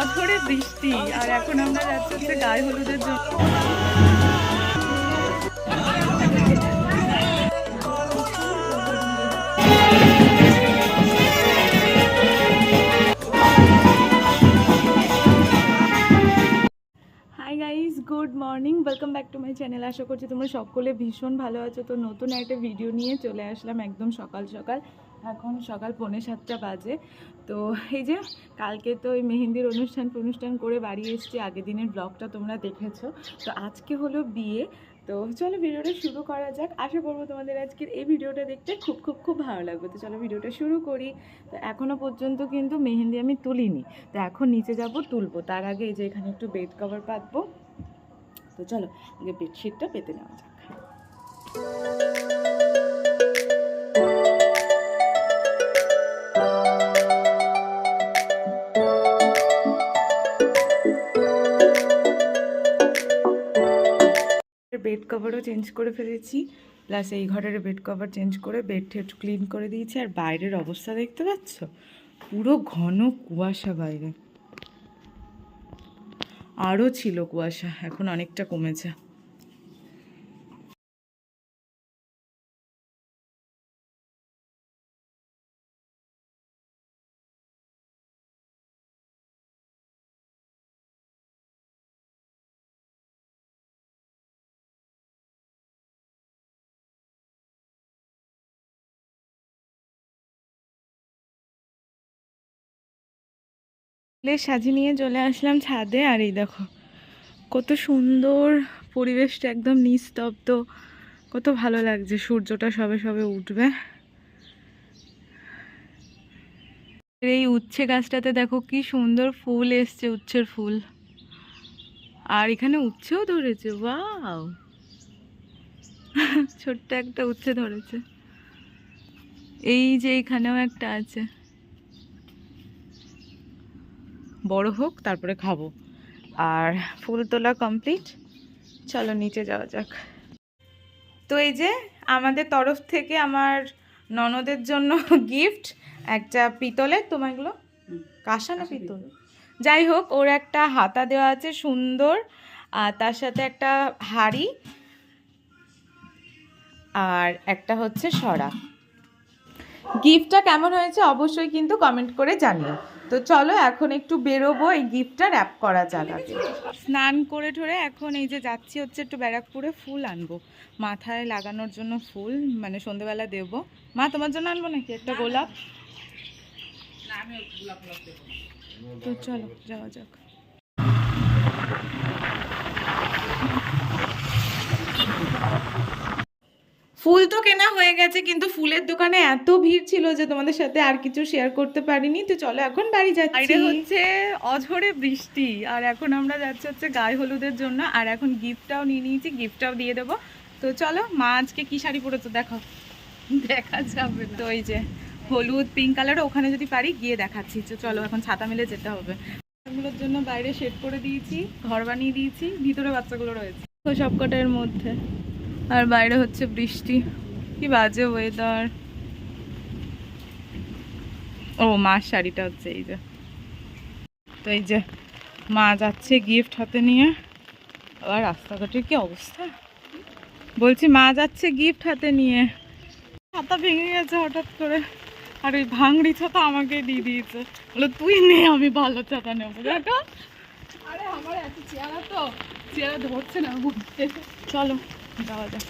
অঝরে বৃষ্টি। আর এখন আমরা যাচ্ছি হচ্ছে গায়ে হলুদের জন্য। ব্যাক টু মাই চ্যানেল আশা করছি তোমরা সকলে ভীষণ ভালো আছো। তো নতুন একটা ভিডিও নিয়ে চলে আসলাম একদম সকাল সকাল। এখন সকাল পৌনে সাতটা বাজে। তো এই যে কালকে তো ওই মেহেন্দির অনুষ্ঠান অনুষ্ঠান করে বাড়ি এসেছি। আগের দিনের ব্লগটা তোমরা দেখেছ। তো আজকে হলো বিয়ে। তো চলো ভিডিওটা শুরু করা যাক। আশা করব তোমাদের আজকের এই ভিডিওটা দেখতে খুব খুব খুব ভালো লাগবে। তো চলো ভিডিওটা শুরু করি। তো এখনও পর্যন্ত কিন্তু মেহেন্দি আমি তুলিনি। তো এখন নিচে যাব তুলবো। তার আগে এই যে এখানে একটু বেড কভার পাতবো। তো চলো, আগে বেডশিটটা পেতে নেওয়া যাক। বেড কভারও চেঞ্জ করে ফেলেছি প্লাস এই ঘরের বেড কভার চেঞ্জ করে বেড টেড ক্লিন করে দিয়েছি, আর বাইরের অবস্থা দেখতে পাচ্ছ? পুরো ঘন কুয়াশা বাইরে। আরও ছিল কুয়াশা এখন অনেকটা কমেছে। ফুলের সাজি নিয়ে চলে আসলাম ছাদে, আর এই দেখো, কত সুন্দর পরিবেশটা একদম নিস্তব্ধ, কত ভালো লাগছে, সূর্যটা সবে সবে উঠবে। এই উচ্ছে গাছটাতে দেখো কি সুন্দর ফুল এসছে, উচ্ছের ফুল। আর এখানে উচ্ছেও ধরেছে, ওয়াও! ছোট্ট একটা উচ্ছে ধরেছে। এই যে এখানেও একটা আছে। বড় হোক তারপরে খাব। আর ফুল তোলা কমপ্লিট চলো নিচে যাওয়া যাক। তো এই যে আমাদের তরফ থেকে আমার ননদের জন্য গিফট একটা পিতলের তোমার এগুলো? কাঁসা না পিতল? যাই হোক ওর একটা হাতা দেওয়া আছে সুন্দর আর তার সাথে একটা হাড়ি আর একটা হচ্ছে সরা। গিফটটা কেমন হয়েছে অবশ্যই কিন্তু কমেন্ট করে জানিও। তো চলো এখন একটু বেরোবো এই গিফটটা র্যাপ করা যাক আগে। স্নান করে ঠরে এখন এই যে যাচ্ছি হচ্ছে একটু ব্যারাকপুরে ফুল আনব। মাথায় লাগানোর জন্য ফুল মানে সন্ধেবেলা দেব। মা তোমার জন্য আনব নাকি একটা গোলাপ? তো চলো যাওয়া যাক। ফুল তো কেনা হয়ে গেছে, কিন্তু ফুলের দোকানে এত ভিড় ছিল যে তোমাদের সাথে আর কিছু শেয়ার করতে পারিনি। তো চলো এখন বাড়ি যাচ্ছি। হচ্ছে অঝরে বৃষ্টি, আর এখন আমরা যাচ্ছি হচ্ছে গায়ে হলুদের জন্য, আর এখন গিফটটাও নিয়ে নিয়েছি গিফটটাও দিয়ে দেবো। তো চলো, মা আজকে কি শাড়ি পরেছো দেখো। দেখা যাবে তো এই যে হলুদ পিঙ্ক কালার ওখানে যদি পারি, গিয়ে দেখাচ্ছি। চলো, এখন ছাতা মিলে যেতে হবে। বাচ্চাগুলোর জন্য বাইরে সেট করে দিয়েছি, ঘর বানিয়ে দিয়েছি, ভিতরে বাচ্চাগুলো রয়েছে। তো সবকটার মধ্যে। আর বাইরে হচ্ছে বৃষ্টি। কি বাজে ওয়েদার ও মার শাড়িটা হচ্ছে এই যে। তো এই যে মা যাচ্ছে গিফট হাতে নিয়ে। আবার রাস্তাঘাটের কি অবস্থা? বলছি মা যাচ্ছে গিফট হাতে নিয়ে। ছাতা ভেঙে গেছে হঠাৎ করে। আর ওই ভাঙড়ি ছাতা আমাকে দিয়ে দিয়েছে। বলো তুই নে আমি ভালো ছাতা নেব। দেখো আরে আমার এত চেহারা তো। চেহারা ধরছে না চলো। যাওয়া যাক।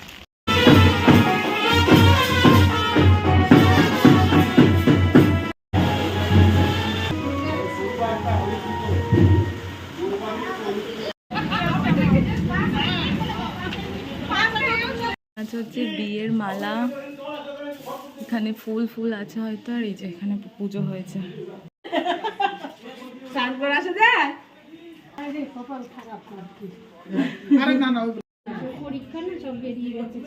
হচ্ছে বিয়ের মালা। এখানে ফুল ফুল আছে হয়তো আর এই যে এখানে পুজো হয়েছে। স্নান করে আসে যায়? পরীক্ষা না সব বেরিয়ে গেছে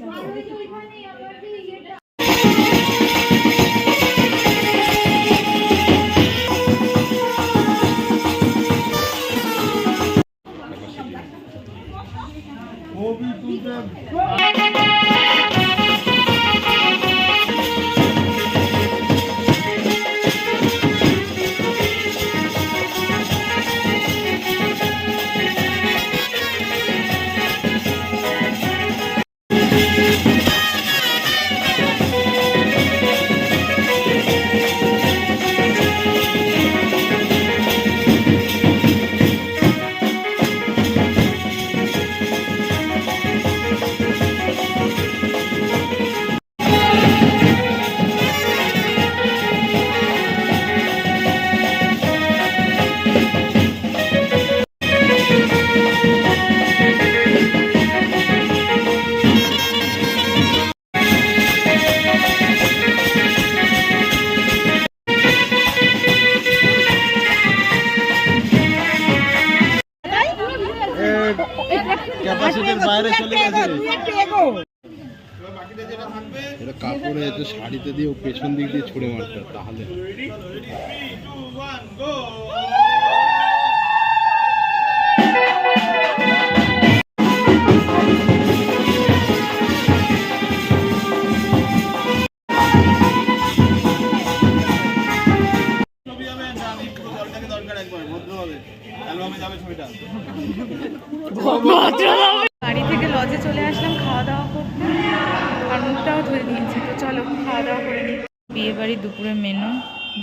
এটা কাপড়ে একটু শাড়িতে দিয়ে পেছন দিক দিয়ে ছুঁড়ে মারতে হবে, তাহলে বাড়ি থেকে লজে চলে আসলাম, খাওয়া দাওয়া করতে। আর মুখটাও ধুয়ে দিয়েছি তো চলো খাওয়া দাওয়া করে নিই। বিয়ে বাড়ির দুপুরের মেনু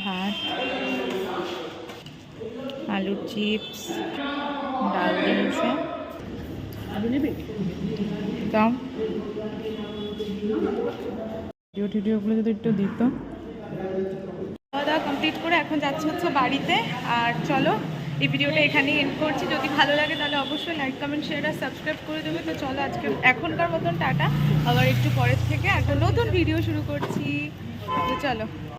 ভাত, আলুর চিপস ডাল দিয়েছে। ভিডিও যদি একটু খাওয়া দাওয়া কমপ্লিট করে এখন যাচ্ছে হচ্ছে বাড়িতে। আর চলো এই ভিডিওটা এখানেই এন্ড করছি। যদি ভালো লাগে তাহলে অবশ্যই লাইক কমেন্ট শেয়ার আর সাবস্ক্রাইব করে দেবে। তো চলো আজকে এখনকার মতন টাটা। আবার একটু পরের থেকে একটা নতুন ভিডিও শুরু করছি। তো চলো।